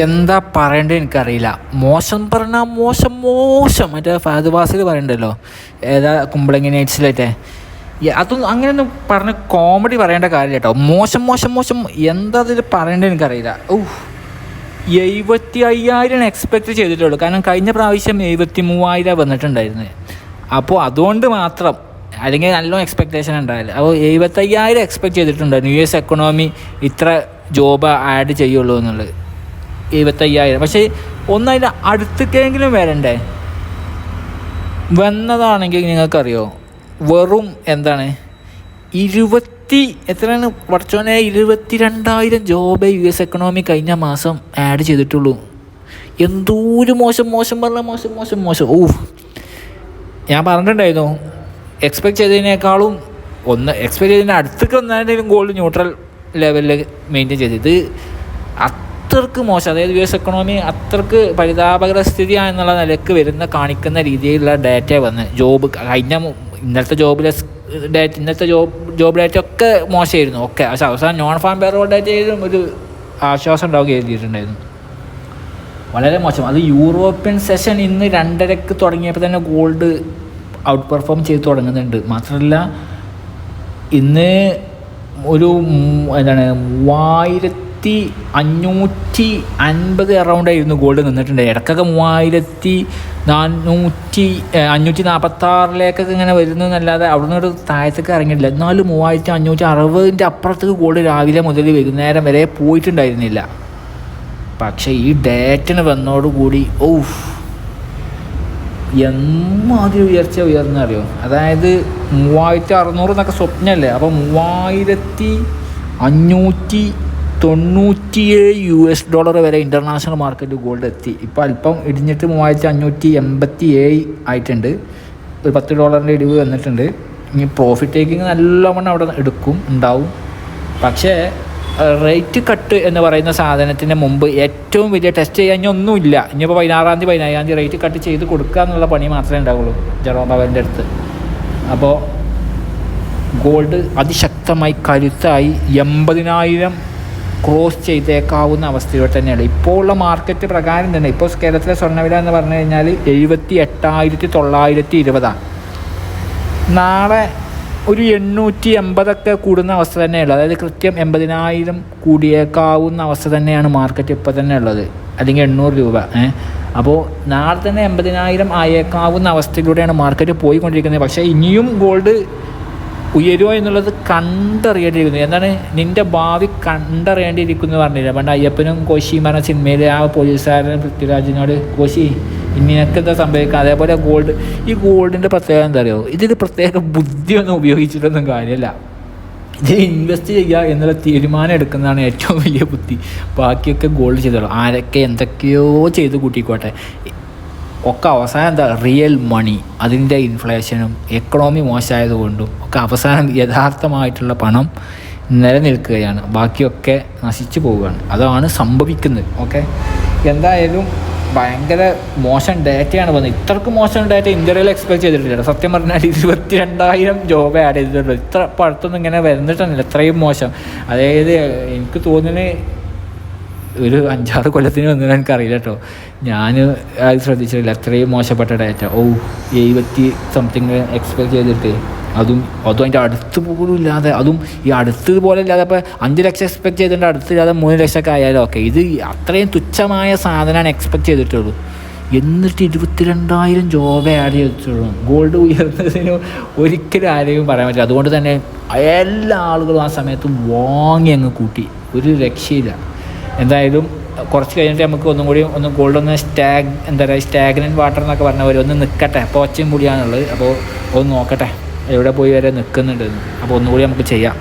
എന്താ പറയേണ്ടത് എനിക്കറിയില്ല. മോശം പറഞ്ഞാൽ മോശം മോശം. മറ്റേ ഫഹദ് വാസിൽ പറയണ്ടല്ലോ. ഏതാ കുമ്പളങ്ങി നൈറ്റ്സിലത്തെ അതൊന്നും അങ്ങനെയൊന്നും പറഞ്ഞ് കോമഡി പറയേണ്ട കാര്യം കേട്ടോ. മോശം മോശം മോശം. എന്താ അതിൽ പറയേണ്ടത് എനിക്കറിയില്ല. ഊഹ് എഴുപത്തി അയ്യായിരം എക്സ്പെക്റ്റ് ചെയ്തിട്ടുള്ളൂ. കാരണം കഴിഞ്ഞ പ്രാവശ്യം എഴുപത്തി മൂവായിരം വന്നിട്ടുണ്ടായിരുന്നു. അപ്പോൾ അതുകൊണ്ട് മാത്രം. അല്ലെങ്കിൽ നല്ല എക്സ്പെക്റ്റേഷൻ ഉണ്ടായില്ല. അപ്പോൾ എഴുപത്തയ്യായിരം എക്സ്പെക്റ്റ് ചെയ്തിട്ടുണ്ട് യു എസ് എക്കണോമി ഇത്ര ജോബ് ആഡ് ചെയ്യുള്ളൂ എന്നുള്ളത്. എഴുപത്തയ്യായിരം പക്ഷേ ഒന്നതിന്റെ അടുത്തേക്കെങ്കിലും വരണ്ടേ? വന്നതാണെങ്കിൽ നിങ്ങൾക്കറിയോ വെറും എന്താണ് ഇരുപത്തി എത്രയാണ്? പഠിച്ചോനെ ഇരുപത്തി രണ്ടായിരം ജോബ് യു എസ് എക്കണോമി കഴിഞ്ഞ മാസം ആഡ് ചെയ്തിട്ടുള്ളൂ. എന്തോരം മോശം മോശം പറഞ്ഞ മോശം മോശം മോശം. ഓ ഞാൻ പറഞ്ഞിട്ടുണ്ടായിരുന്നു എക്സ്പെക്ട് ചെയ്തതിനേക്കാളും ഒന്ന് എക്സ്പെക്ട് ചെയ്തതിന് അടുത്തേക്ക് ഒന്നായിരുന്നെങ്കിലും ഗോൾഡ് ന്യൂട്രൽ ലെവലിൽ മെയിന്റെയിൻ ചെയ്ത് ഇത് അത്രയ്ക്ക് മോശം. അതായത് യു എസ് എക്കണോമി അത്രയ്ക്ക് പരിതാപകര സ്ഥിതിയാണെന്നുള്ള നിലയ്ക്ക് വരുന്ന കാണിക്കുന്ന രീതിയിലുള്ള ഡാറ്റ വന്ന്. ജോബ് കഴിഞ്ഞ ഇന്നത്തെ ഇന്നലത്തെ ജോബിലെ ഡാറ്റ ഇന്നത്തെ ജോബ് ജോബ് ഡാറ്റ ഒക്കെ മോശമായിരുന്നു. ഒക്കെ. പക്ഷെ അവസാനം നോൺ ഫാം പേറോൾ ഡാറ്റയിലും ഒരു ആശ്വാസം ഉണ്ടാവുക എഴുതിയിട്ടുണ്ടായിരുന്നു വളരെ മോശം. അത് യൂറോപ്യൻ സെഷൻ ഇന്ന് രണ്ടരക്ക് തുടങ്ങിയപ്പോൾ തന്നെ ഗോൾഡ് ഔട്ട് പെർഫോം ചെയ്ത് തുടങ്ങുന്നുണ്ട്. മാത്രമല്ല ഇന്ന് ഒരു എന്താണ് മൂവായിരത്തി അഞ്ഞൂറ്റി അൻപത് അറൗണ്ടായിരുന്നു ഗോൾഡ് നിന്നിട്ടുണ്ട്. ഇടക്കൊക്കെ മൂവായിരത്തി നാനൂറ്റി അഞ്ഞൂറ്റി നാൽപ്പത്താറിലേക്കൊക്കെ ഇങ്ങനെ വരുന്നു എന്നല്ലാതെ അവിടെ നിന്ന് താഴത്തേക്ക് ഇറങ്ങിയിട്ടില്ല. എന്നാലും മൂവായിരത്തി അഞ്ഞൂറ്റി അറുപതിന്റെ അപ്പുറത്തേക്ക് ഗോൾഡ് രാവിലെ മുതൽ വൈകുന്നേരം വരെ പോയിട്ടുണ്ടായിരുന്നില്ല. പക്ഷേ ഈ ഡേറ്റിന് വന്നോടുകൂടി ഓഫ് എമ്മാതിരി ഉയർച്ച ഉയർന്നറിയോ അതായത് മൂവായിരത്തി അറുന്നൂറ് എന്നൊക്കെ സ്വപ്നമല്ലേ? അപ്പോൾ മൂവായിരത്തി അഞ്ഞൂറ്റി തൊണ്ണൂറ്റിയേഴ് യു എസ് ഡോളർ വരെ ഇന്റർനാഷണൽ മാർക്കറ്റ് ഗോൾഡ് എത്തി. ഇപ്പോൾ അല്പം ഇടിഞ്ഞിട്ട് മൂവായിരത്തി അഞ്ഞൂറ്റി എൺപത്തി ഏഴ് ആയിട്ടുണ്ട്. ഒരു പത്ത് ഡോളറിന്റെ ഇടിവ് വന്നിട്ടുണ്ട്. ഇനി പ്രോഫിറ്റ് ടേക്കിങ് നല്ലവണ്ണം അവിടെ എടുക്കും ഉണ്ടാവും. പക്ഷേ റേറ്റ് കട്ട് എന്ന് പറയുന്ന സാധനത്തിന് മുമ്പ് ഏറ്റവും വലിയ ടെസ്റ്റ് ചെയ്യാൻ ഒന്നുമില്ല. ഇനിയിപ്പോൾ പതിനാറാം തീയതി പതിനേഴാം തീയതി റേറ്റ് കട്ട് ചെയ്ത് കൊടുക്കുക എന്നുള്ള പണി മാത്രമേ ഉണ്ടാവുള്ളൂ ജെറോം പവലിന്റെ അടുത്ത്. അപ്പോൾ ഗോൾഡ് അതിശക്തമായി കരുത്തായി. എൺപതിനായിരം ക്രോസ് ചെയ്തേക്കാവുന്ന അവസ്ഥയിലോട്ട് തന്നെയാണ്. ഇപ്പോൾ ഉള്ള മാർക്കറ്റ് പ്രകാരം തന്നെ ഇപ്പോൾ കേരളത്തിലെ സ്വർണവില എന്ന് പറഞ്ഞു കഴിഞ്ഞാൽ എഴുപത്തി എട്ടായിരത്തി തൊള്ളായിരത്തി ഇരുപതാണ് നാളെ ഒരു എണ്ണൂറ്റി എൺപതൊക്കെ കൂടുന്ന അവസ്ഥ തന്നെയുള്ളത് അതായത് കൃത്യം എൺപതിനായിരം കൂടിയേക്കാവുന്ന അവസ്ഥ തന്നെയാണ് മാർക്കറ്റ് ഇപ്പോൾ തന്നെ ഉള്ളത്. അല്ലെങ്കിൽ എണ്ണൂറ് രൂപ അപ്പോൾ നാളെ തന്നെ എൺപതിനായിരം ആയേക്കാവുന്ന അവസ്ഥയിലൂടെയാണ് മാർക്കറ്റ് പോയിക്കൊണ്ടിരിക്കുന്നത്. പക്ഷേ ഇനിയും ഗോൾഡ് ഉയരുമോ എന്നുള്ളത് കണ്ടറിയേണ്ടിയിരിക്കുന്നു. എന്താണ്? നിന്റെ ഭാവി കണ്ടറിയേണ്ടിയിരിക്കുന്നു പറഞ്ഞില്ല. പണ്ട് അയ്യപ്പനും കോശിയും പറഞ്ഞ സിനിമയിൽ ആ പോലീസുകാരൻ പൃഥ്വിരാജിനോട് കോശി ഇനി നിനക്ക് എന്താ സംഭവിക്കുക? അതേപോലെ ഗോൾഡ് ഈ ഗോൾഡിന്റെ പ്രത്യേകത എന്താ അറിയോ? ഇതിൽ പ്രത്യേക ബുദ്ധിയൊന്നും ഉപയോഗിച്ചിട്ടൊന്നും കാര്യമില്ല. ഇത് ഇൻവെസ്റ്റ് ചെയ്യുക എന്നുള്ള തീരുമാനം എടുക്കുന്നതാണ് ഏറ്റവും വലിയ ബുദ്ധി. ബാക്കിയൊക്കെ ഗോൾഡ് ചെയ്തോളൂ. ആരൊക്കെ എന്തൊക്കെയോ ചെയ്ത് കൂട്ടിക്കോട്ടെ. ഒക്കെ അവസാനം എന്താ? റിയൽ മണി അതിന്റെ ഇൻഫ്ലേഷനും എക്കണോമി മോശമായതുകൊണ്ടും ഒക്കെ അവസാനം യഥാർത്ഥമായിട്ടുള്ള പണം നിലനിൽക്കുകയാണ്. ബാക്കിയൊക്കെ നശിച്ചു പോവുകയാണ്. അതാണ് സംഭവിക്കുന്നത്. ഓക്കെ എന്തായാലും ഭയങ്കര മോശം ഡാറ്റയാണ് വന്നത്. ഇത്രക്ക് മോശം ഡാറ്റ ഇന്ത്യയിൽ എക്സ്പെക്ട് ചെയ്തിട്ടില്ല. സത്യം പറഞ്ഞാൽ ഇരുപത്തി രണ്ടായിരം ജോബ് ആഡ് ചെയ്തിട്ടുള്ളൂ ഇത്ര പടുത്തൊന്നും ഇങ്ങനെ വരുന്നിട്ടൊന്നുമില്ല. ഇത്രയും മോശം. അതായത് എനിക്ക് തോന്നുന്നത് ഒരു അഞ്ചാറ് കൊല്ലത്തിന് വന്നു എനിക്കറിയില്ല കേട്ടോ. ഞാൻ അത് ശ്രദ്ധിച്ചിട്ടില്ല. അത്രയും മോശപ്പെട്ട ഡാറ്റ ഓ എഴുപത്തി സംതിങ് എക്സ്പെക്ട് ചെയ്തിട്ട്. അതും അതും അതിന്റെ അടുത്ത് പോലും ഇല്ലാതെ അതും ഈ അടുത്ത് പോലെ ഇല്ലാതെ അപ്പോൾ അഞ്ച് ലക്ഷം എക്സ്പെക്ട് ചെയ്തിട്ട് അടുത്തില്ലാതെ മൂന്ന് ലക്ഷമൊക്കെ ആയാലും. ഓക്കെ ഇത് അത്രയും തുച്ഛമായ സാധനമാണ് എക്സ്പെക്ട് ചെയ്തിട്ടുള്ളൂ. എന്നിട്ട് ഇരുപത്തിരണ്ടായിരം ജോബ് ആഡ് ചെയ്തിട്ടുള്ളൂ. ഗോൾഡ് ഉയർന്നതിന് ഒരിക്കലും ആരെയും പറയാൻ പറ്റില്ല. അതുകൊണ്ട് തന്നെ എല്ലാ ആളുകളും ആ സമയത്ത് വാങ്ങി അങ്ങ് കൂട്ടി. ഒരു രക്ഷയില്ല. എന്തായാലും കുറച്ച് കഴിഞ്ഞിട്ട് നമുക്ക് ഒന്നും കൂടി ഒന്ന് ഗോൾഡ് ഒന്ന് സ്റ്റാഗ് എന്താ പറയുക സ്റ്റാഗ്നൻ വാട്ടർ എന്നൊക്കെ പറഞ്ഞ പോലെ ഒന്ന് നിൽക്കട്ടെ അപ്പോൾ ഒച്ചയും കൂടിയാണുള്ളത്. അപ്പോൾ ഒന്ന് നോക്കട്ടെ. എവിടെ പോയി വരെ നിൽക്കുന്നുണ്ടെന്ന് അപ്പോൾ ഒന്നുകൂടി നമുക്ക് ചെയ്യാം.